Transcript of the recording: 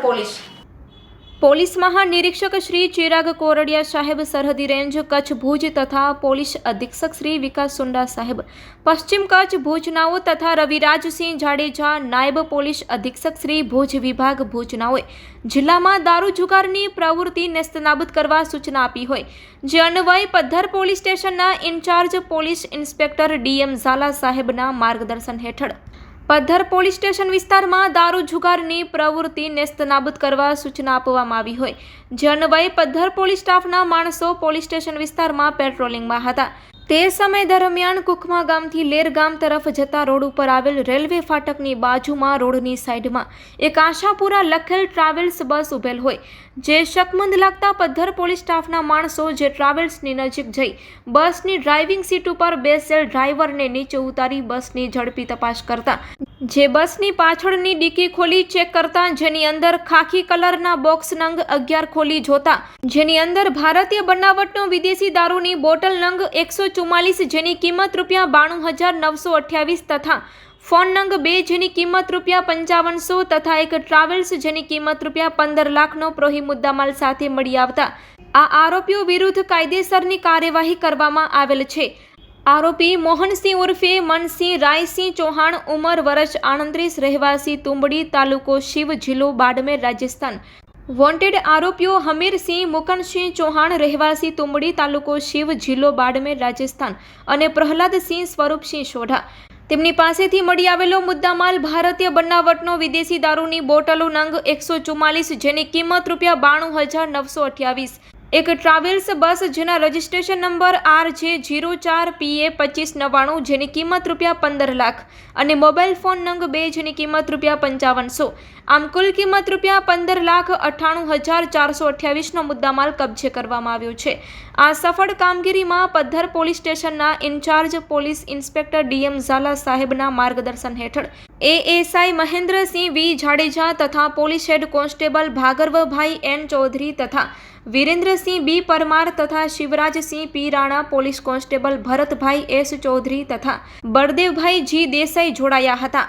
Police. Police મહાનિરીક્ષક શ્રી ચિરાગ કોરડિયા સાહેબ સરહદી રેન્જ કચ્છ ભુજ તથા પોલીસ અધિક્ષક શ્રી વિકાસ સુંડા સાહેબ, પશ્ચિમ કચ્છ ભુજનાઓ તથા રવિરાજસિંહ જાડેજા, નાયબ પોલીસ અધિક્ષક શ્રી ભુજ વિભાગ ભુજનાઓએ જિલ્લામાં દારૂ જુગારની પ્રવૃત્તિ નેસ્તનાબૂદ કરવા સૂચના આપી હોય. જે અન્વયે પદ્ધર પોલીસ સ્ટેશનના incharge police inspector DM Zala સાહેબના માર્ગદર્શન હેઠળ પદ્ધર પોલીસ સ્ટેશન વિસ્તારમાં દારૂ જુગારની પ્રવૃત્તિ નેસ્તનાબૂદ કરવા સૂચના આપવામાં આવી હોય. જે અન્વયે પદ્ધર પોલીસ સ્ટાફના માણસો પોલીસ સ્ટેશન વિસ્તારમાં પેટ્રોલિંગમાં હતા. તે સમય દરમિયાન કુકમા ગામથી લેર ગામ તરફ જતા રોડ ઉપર આવેલ રેલવે ફાટકની બાજુમાં રોડની સાઈડમાં એક આશાપુરા લખેલ ટ્રાવેલ્સ બસ ઉભેલ હોય, જે શકમંદ લાગતા પદ્ધર પોલીસ સ્ટાફના માણસો જે ટ્રાવેલ્સની નજીક જઈ બસની ડ્રાઇવિંગ સીટ ઉપર બેસેલ ડ્રાઈવરને નીચે ઉતારી બસની ઝડપી તપાસ કરતા. જે બસની પાછળની ડીકી ખોલી ચેક કરતા, જેની અંદર ખાખી કલરના બોક્સ નંગ અગિયાર ખોલી જોતા, જેની અંદર ભારતીય બનાવટનો વિદેશી દારૂની બોટલ નંગ એકસો ચુમ્માલીસ જેની કિંમત રૂપિયા બાણું હજાર નવસો અઠ્યાવીસ તથા ફોન નંગ બે જેની કિંમત રૂપિયા પંચાવનસો તથા એક ટ્રાવેલ્સ જેની કિંમત રૂપિયા પંદર લાખનો પ્રોહી મુદ્દામાલ સાથે મળી આવતા. આ આરોપીઓ વિરુદ્ધ કાયદેસરની કાર્યવાહી કરવામાં આવેલ છે. આરોપી મોહનસિંહ ઉર્ફે મનસિંહ રાયસિંહ ચૌહાણ ઉંમર વર્ષ આણત્રીસ, રહેવાસી તુંબડી તાલુકો શિવ, જિલ્લો બાડમેર, રાજસ્થાન. વોન્ટેડ આરોપીઓ હમીરસિંહ મુકનસિંહ ચૌહાણ, રહેવાસી તુંબડી તાલુકો શિવ, જિલ્લો બાડમેર, રાજસ્થાન અને પ્રહલાદસિંહ સ્વરૂપસિંહ સોઢા. તેમની પાસેથી મળી આવેલો મુદ્દામાલ ભારતીય બનાવટનો વિદેશી દારૂની બોટલો નંગ એકસો જેની કિંમત રૂપિયા બાણું હજાર નવસો અઠ્યાવીસ એક ટ્રાવેલ્સ બસ જેના registration number R J zero ચાર પીએ પચીસ નવ્વાણું જેની કિંમત રૂપિયા પંદર લાખ અને મોબાઈલ ફોન નંગ બે જેની કિંમત રૂપિયા પંચાવનસો. આમ કુલ કિંમત રૂપિયા પંદર લાખ અઠ્ઠાણું હજાર ચારસો અઠ્યાવીસનો મુદ્દામાલ કબજે કરવામાં આવ્યો છે. આ સફળ કામગીરીમાં પદ્ધર પોલીસ સ્ટેશનના incharge police inspector DM Zala સાહેબના માર્ગદર્શન હેઠળ. એએસઆઈ મહેન્દ્રસિંહ વી જાડેજા તથા પોલીસ હેડ કોન્સ્ટેબલ ભાગર્વભાઈ એન ચૌધરી તથા વિરેન્દ્રસિંહ બી પરમાર તથા Shivrajsinh P Rana police constable Bharatbhai S Chaudhary તથા બળદેવભાઈ જી દેસાઈ જોડાયા હતા.